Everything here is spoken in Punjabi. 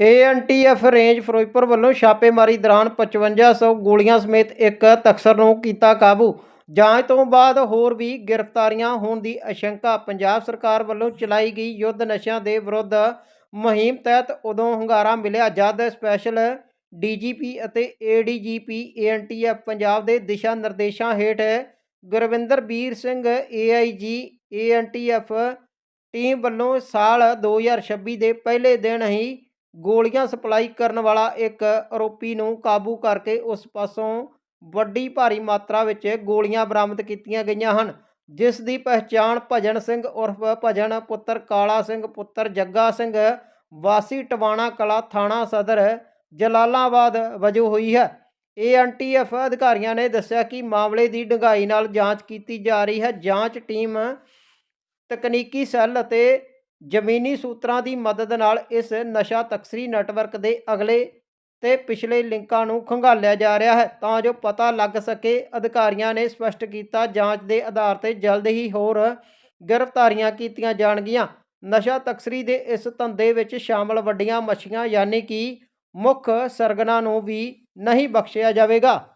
ਏਐਨਟੀਐਫ ਰੇਂਜ ਫਿਰੋਜ਼ਪੁਰ ਵੱਲੋਂ ਛਾਪੇਮਾਰੀ ਦੌਰਾਨ 5500 ਗੋਲੀਆਂ ਸਮੇਤ ਇੱਕ ਤਖਸਰ ਨੂੰ ਕੀਤਾ ਕਾਬੂ। ਜਾਂਚ ਤੋਂ ਬਾਅਦ ਹੋਰ ਵੀ ਗ੍ਰਿਫਤਾਰੀਆਂ ਹੋਣ ਦੀ ਆਸ਼ੰਕਾ ਪੰਜਾਬ ਸਰਕਾਰ ਵੱਲੋਂ ਚਲਾਈ ਗਈ ਯੁੱਧ ਨਸ਼ਿਆਂ ਦੇ ਵਿਰੁੱਧ ਮੁਹਿੰਮ ਤਹਿਤ ਉਦੋਂ ਹੰਗਾਰਾ ਮਿਲਿਆ ਜਦ ਸਪੈਸ਼ਲ ਡੀਜੀਪੀ ਅਤੇ ਏਡੀਜੀਪੀ ਏਐਨਟੀਐਫ ਪੰਜਾਬ ਦੇ ਦਿਸ਼ਾ ਨਿਰਦੇਸ਼ਾਂ ਹੇਠ Gurvinder Veer Singh AIG ANTF team ਵੱਲੋਂ ਸਾਲ 2026 ਦੇ ਪਹਿਲੇ ਦਿਨ ਹੀ ਗੋਲੀਆਂ ਸਪਲਾਈ ਕਰਨ ਵਾਲਾ ਇੱਕ ਆਰੋਪੀ ਨੂੰ ਕਾਬੂ ਕਰਕੇ ਉਸ ਪਾਸੋਂ ਵੱਡੀ ਭਾਰੀ ਮਾਤਰਾ ਵਿੱਚ ਗੋਲੀਆਂ ਬਰਾਮਦ ਕੀਤੀਆਂ ਗਈਆਂ ਹਨ, ਜਿਸ ਦੀ ਪਹਿਚਾਣ ਭਜਨ ਸਿੰਘ ਉਰਫ ਭਜਨ ਪੁੱਤਰ ਕਾਲਾ ਸਿੰਘ, ਪੁੱਤਰ ਜੱਗਾ ਸਿੰਘ, ਵਾਸੀ ਟਵਾਣਾ ਕਲਾ ਥਾਣਾ ਸਦਰ, ਜਲਾਲਾਬਾਦ ਵਜੋਂ ਹੋਈ ਹੈ। ਏਐਨਟੀਐਫ ਅਧਿਕਾਰੀਆਂ ਨੇ ਦੱਸਿਆ ਕਿ ਮਾਮਲੇ ਦੀ ਡੂੰਘਾਈ ਨਾਲ ਜਾਂਚ ਕੀਤੀ ਜਾ ਰਹੀ ਹੈ। ਜਾਂਚ ਟੀਮ ਤਕਨੀਕੀ ਸੈੱਲ ਅਤੇ ਜ਼ਮੀਨੀ ਸੂਤਰਾਂ ਦੀ ਮਦਦ ਨਾਲ ਇਸ ਨਸ਼ਾ ਤਕਸਰੀ ਨੈਟਵਰਕ ਦੇ ਅਗਲੇ ਤੇ ਪਿਛਲੇ ਲਿੰਕਾਂ ਨੂੰ ਖੰਗਾਲਿਆ ਜਾ ਰਿਹਾ ਹੈ। ਤਾਂ ਜੋ ਪਤਾ ਲੱਗ ਸਕੇ, ਅਧਿਕਾਰੀਆਂ ਨੇ ਸਪਸ਼ਟ ਕੀਤਾ, ਜਾਂਚ ਦੇ ਆਧਾਰ ਤੇ ਜਲਦ ਹੀ ਹੋਰ ਗ੍ਰਿਫਤਾਰੀਆਂ ਕੀਤੀਆਂ ਜਾਣਗੀਆਂ। ਨਸ਼ਾ ਤਕਸਰੀ ਦੇ ਇਸ ਧੰਦੇ ਵਿੱਚ ਸ਼ਾਮਲ ਵੱਡੀਆਂ ਮੱਛੀਆਂ, ਯਾਨੀ ਕਿ ਮੁੱਖ ਸਰਗਨਾ ਨੂੰ ਵੀ ਨਹੀਂ ਬਖਸ਼ਿਆ ਜਾਵੇਗਾ।